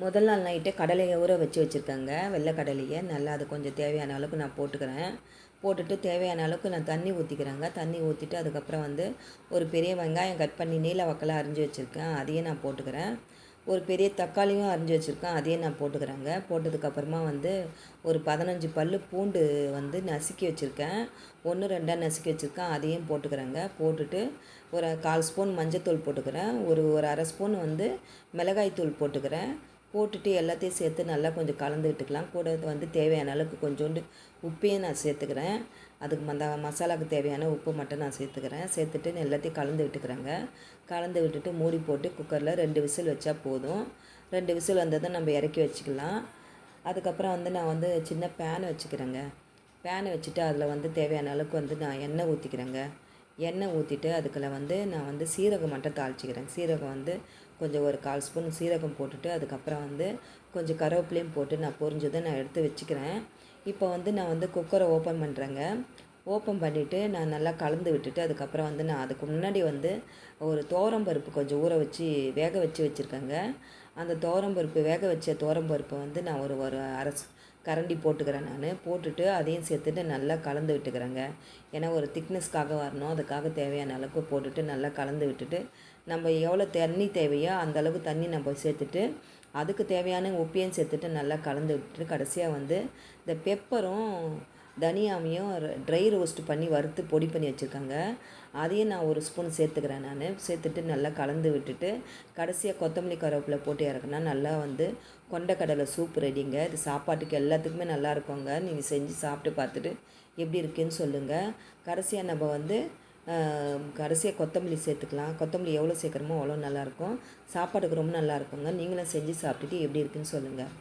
முதல் நாள் நைட்டே கடலையை ஊற வச்சு வச்சுருக்கேங்க. வெள்ளை கடலையை. நல்லா அது கொஞ்சம் தேவையான அளவுக்கு நான் போட்டுக்கிறேன். போட்டுட்டு தேவையான அளவுக்கு நான் தண்ணி ஊற்றிக்கிறேங்க தண்ணி ஊற்றிட்டு அதுக்கப்புறம் வந்து ஒரு பெரிய வெங்காயம் கட் பண்ணி நீல வக்கலாக அரிஞ்சு வச்சுருக்கேன். அதையும் நான் போட்டுக்கிறேன். ஒரு பெரிய தக்காளியும் அரிஞ்சு வச்சுருக்கேன். அதையும் நான் போட்டுக்கிறேங்க. போட்டதுக்கப்புறமா வந்து ஒரு பதினஞ்சு பல் பூண்டு வந்து நசுக்கி வச்சுருக்கேன். ஒன்று ரெண்டாக நசுக்கி வச்சுருக்கேன். அதையும் போட்டுக்கிறேங்க. போட்டுட்டு ஒரு கால் ஸ்பூன் மஞ்சத்தூள் போட்டுக்கிறேன். ஒரு ஒரு அரை ஸ்பூன் வந்து மிளகாய் தூள் போட்டுக்கிறேன். போட்டுட்டு எல்லாத்தையும் சேர்த்து நல்லா கொஞ்சம் கலந்துக்கிட்டுக்கலாம் கூட வந்து தேவையான அளவுக்கு கொஞ்சோண்டு உப்பையும் நான் சேர்த்துக்கிறேன். அதுக்கு அந்த மசாலாவுக்கு தேவையான உப்பு மட்டும் நான் சேர்த்துக்கிறேன். சேர்த்துட்டு எல்லாத்தையும் கலந்து விட்டுக்கிறேங்க. கலந்து விட்டுட்டு மூடி போட்டு குக்கரில் ரெண்டு விசில் வச்சா போதும். ரெண்டு விசில் வந்ததும் நம்ம இறக்கி வச்சுக்கலாம். அதுக்கப்புறம் வந்து நான் வந்து சின்ன பேன் வச்சுக்கிறேங்க. பேனை வச்சுட்டு அதில் வந்து தேவையான அளவுக்கு வந்து நான் எண்ணெய் ஊற்றிக்கிறேங்க எண்ணெய் ஊற்றிட்டு அதுக்குள்ள வந்து நான் வந்து சீரகம் மட்டும் தாளிச்சிக்கிறேன். சீரகம் வந்து கொஞ்சம் ஒரு கால் ஸ்பூன் சீரகம் போட்டுட்டு அதுக்கப்புறம் வந்து கொஞ்சம் கருவேப்பிலையும் போட்டு நான் பொரிஞ்சதை நான் எடுத்து வச்சுக்கிறேன். இப்போ வந்து நான் வந்து குக்கரை ஓப்பன் பண்ணுறேங்க ஓப்பன் பண்ணிவிட்டு நான் நல்லா கலந்து விட்டுட்டு அதுக்கப்புறம் வந்து நான் அதுக்கு முன்னாடி வந்து ஒரு பருப்பு கொஞ்சம் ஊற வச்சு வேக வச்சு வச்சுருக்கேங்க. அந்த பருப்பு வேக வச்ச பருப்பை வந்து நான் ஒரு ஒரு அரசு கரண்டி போட்டுக்கிறேன் நான். போட்டுட்டு அதையும் சேர்த்துட்டு நல்லா கலந்து விட்டுக்கிறேங்க. ஏன்னா ஒரு திக்னஸ்க்காக வரணும். அதுக்காக தேவையான அளவுக்கு போட்டுட்டு நல்லா கலந்து விட்டுட்டு நம்ம எவ்வளோ தண்ணி தேவையோ அந்த அளவுக்கு தண்ணி நம்ம சேர்த்துட்டு அதுக்கு தேவையான உப்பையும் சேர்த்துட்டு நல்லா கலந்து விட்டுட்டு கடைசியாக வந்து இந்த பெப்பரும் தனியாமையும் ட்ரை ரோஸ்ட் பண்ணி வறுத்து பொடி பண்ணி வச்சுருக்காங்க. அதையும் நான் ஒரு ஸ்பூன் சேர்த்துக்கிறேன் நான். சேர்த்துட்டு நல்லா கலந்து விட்டுட்டு கடைசியாக கொத்தமல்லி கருவேப்பிலை போட்டு இறக்குனா நல்லா வந்து கொண்டக்கடலை சூப் ரெடிங்க இது சாப்பாட்டுக்கு எல்லாத்துக்குமே நல்லா இருக்குங்க. நீங்கள் செஞ்சு சாப்பிட்டு பார்த்துட்டு எப்படி இருக்குன்னு சொல்லுங்கள் கடைசியாக நம்ம வந்து கடைசியாக கொத்தமல்லி சேர்த்துக்கலாம். கொத்தமல்லி எவ்வளோ சேர்க்குறோமோ அவ்வளோ நல்லாயிருக்கும் சாப்பாட்டுக்கு ரொம்ப நல்லா இருக்குங்க. நீங்களும் செஞ்சு சாப்பிட்டுட்டு எப்படி இருக்குன்னு சொல்லுங்கள்